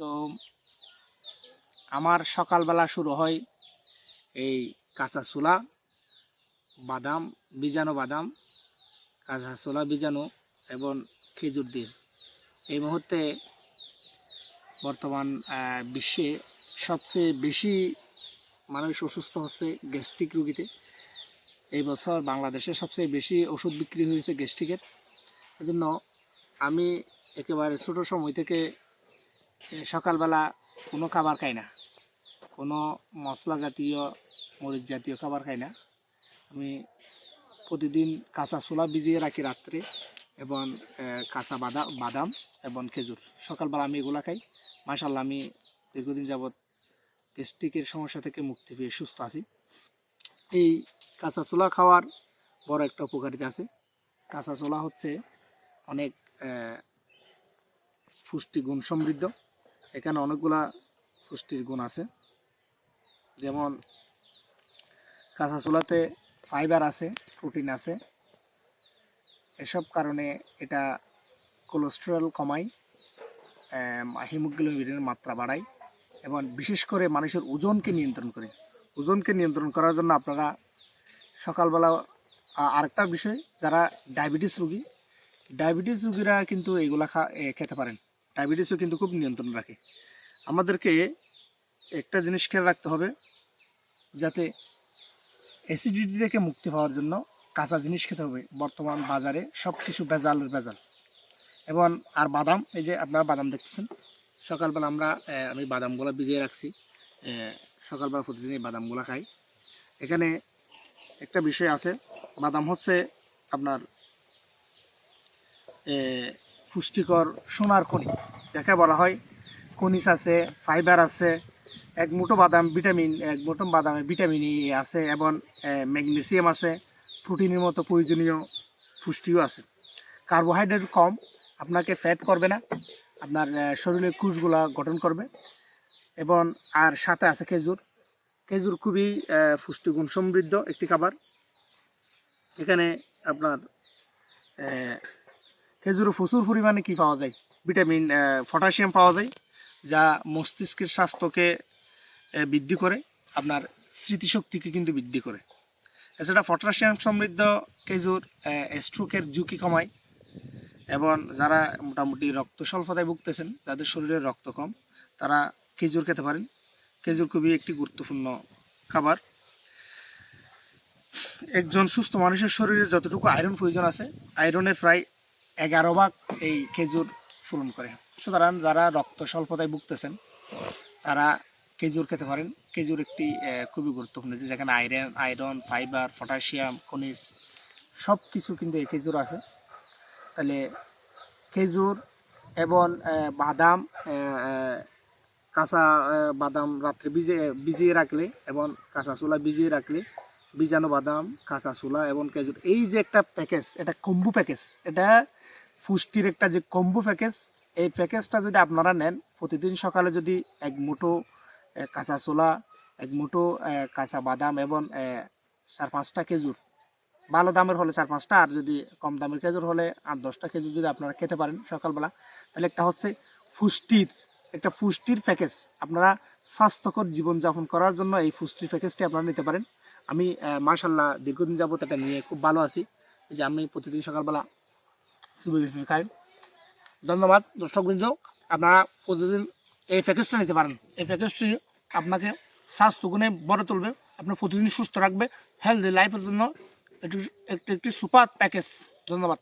তো আমার সকালবেলা শুরু হয় এই কাঁচা ছোলা, বাদাম, বীজাণু বাদাম, কাঁচা ছোলা, বীজাণু এবং খেজুর দিয়ে। এই মুহূর্তে বর্তমান বিশ্বে সবচেয়ে বেশি মানুষ অসুস্থ হচ্ছে গ্যাস্ট্রিক রুগীতে। এই বছর বাংলাদেশে সবচেয়ে বেশি ওষুধ বিক্রি হয়েছে গ্যাস্ট্রিকের। এজন্য আমি একেবারে ছোটো সময় থেকে সকালবেলা কোনো খাবার খাই না। কোনো মশলা জাতীয়, মরিচ জাতীয় খাবার খাই না। আমি প্রতিদিন কাঁচা ছোলা ভিজিয়ে রাখি রাত্রে এবং কাঁচা বাদাম বাদাম এবং খেজুর। সকালবেলা আমি এগুলা খাই। মাশাল্লাহ আমি দীর্ঘদিন যাবৎ গ্যাস্ট্রিকের সমস্যা থেকে মুক্তি পেয়ে সুস্থ আছি। এই কাঁচা ছোলা খাওয়ার বড় একটা উপকারিতা আছে। কাঁচা ছোলা হচ্ছে অনেক পুষ্টিগুণ সমৃদ্ধ। এখানে অনেকগুলা পুষ্টির গুণ আছে। যেমন কাঁচা ছোলাতে ফাইবার আছে প্রোটিন আছে। এসব কারণে এটা কোলেস্টেরল কমায় হিমোগ্লোবিনের মাত্রা বাড়ায় এবং বিশেষ করে মানুষের ওজনকে নিয়ন্ত্রণ করে। ওজনকে নিয়ন্ত্রণ করার জন্য আপনারা সকালবেলা আরেকটা বিষয়, যারা ডায়াবেটিস রুগী ডায়াবেটিস রুগীরা কিন্তু এগুলা খা খেতে পারেন। ডায়াবেটিসও কিন্তু খুব নিয়ন্ত্রণ রাখে। আমাদেরকে একটা জিনিস খেয়াল রাখতে হবে, যাতে অ্যাসিডিটি থেকে মুক্তি হওয়ার জন্য কাঁচা জিনিস খেতে হবে। বর্তমান বাজারে সব কিছু ভেজালের ভেজাল। এবং আর বাদাম, এই যে আপনারা বাদাম দেখতেছেন, সকালবেলা আমরা আমি বাদামগুলো ভিজিয়ে রাখছি। সকালবেলা প্রতিদিন এই বাদামগুলো খাই। এখানে একটা বিষয় আছে, বাদাম হচ্ছে আপনার পুষ্টিকর সোনার খনি যাকে বলা হয় খনিজ আছে ফাইবার আছে এক মুঠো বাদাম ভিটামিন এক মুঠো বাদামে ভিটামিন ই আছে এবং ম্যাগনেসিয়াম আছে প্রোটিনের মতো প্রয়োজনীয় পুষ্টিও আছে। কার্বোহাইড্রেট কম আপনাকে ফ্যাট করবে না আপনার এ, শরীরের কোষগুলা গঠন করবে এবং আর সাথে আছে খেজুর। খেজুর খুবই পুষ্টিগুণ সমৃদ্ধ একটি খাবার। এখানে আপনার খেজুরে প্রচুর পরিমাণে কি পাওয়া যায়? ভিটামিন পটাশিয়াম পাওয়া যায়, যা মস্তিষ্কের স্বাস্থ্যকে বৃদ্ধি করে, আপনার স্মৃতিশক্তিকে কিন্তু বৃদ্ধি করে। এছাড়া পটাশিয়াম সমৃদ্ধ খেজুর স্ট্রোকের ঝুঁকি কমায়, এবং যারা মোটামুটি রক্ত স্বল্পতায় ভুগতেছেন, যাদের শরীরে রক্ত কম, তারা খেজুর খেতে পারেন। খেজুর খুবই একটি গুরুত্বপূর্ণ খাবার। একজন সুস্থ মানুষের শরীরে যতটুকু আয়রন প্রয়োজন আছে আয়রনের প্রায় এগারো ভাগ এই খেজুর পূরণ করে। সুতরাং যারা রক্ত স্বল্পতায় ভুগতেছেন, তারা খেজুর খেতে পারেন। খেজুর একটি খুবই গুরুত্বপূর্ণ যে যেখানে আয়রন আয়রন, ফাইবার, পটাশিয়াম, খনিজ সব কিছু কিন্তু এই খেজুর আছে। তাহলে খেজুর এবং বাদাম কাঁচা বাদাম রাত্রে ভিজিয়ে ভিজিয়ে রাখলে এবং কাঁচা ছোলা ভিজিয়ে রাখলে বীজাণু বাদাম, কাঁচা ছোলা এবং খেজুর, এই যে একটা প্যাকেজ, এটা কম্বু প্যাকেজ, এটা পুষ্টির একটা যে কম্বু প্যাকেজ এই প্যাকেজটা যদি আপনারা নেন, প্রতিদিন সকালে যদি এক মুঠো কাঁচা ছোলা, এক মুঠো কাঁচা বাদাম এবং চার পাঁচটা খেজুর, ভালো দামের হলে চার পাঁচটা, আর যদি কম দামের খেজুর হলে আট দশটা খেজুর যদি আপনারা খেতে পারেন সকালবেলা, তাহলে একটা হচ্ছে পুষ্টির, একটা পুষ্টির প্যাকেজ আপনারা স্বাস্থ্যকর জীবনযাপন করার জন্য এই পুষ্টির প্যাকেজটি আপনারা নিতে পারেন। আমি মার্শাল্লাহ দীর্ঘদিন যাবত এটা নিয়ে খুব ভালো আছি। যে আমি প্রতিদিন সকালবেলা শুভ খাই। ধন্যবাদ, দর্শকবৃন্দ। আপনারা প্রতিদিন এই প্যাকেজটা নিতে পারেন। এই প্যাকেজটি আপনাকে স্বাস্থ্যগুণে বড় তুলবে আপনি প্রতিদিন সুস্থ রাখবে হেলদি লাইফের জন্য একটি একটি সুপার প্যাকেজ ধন্যবাদ।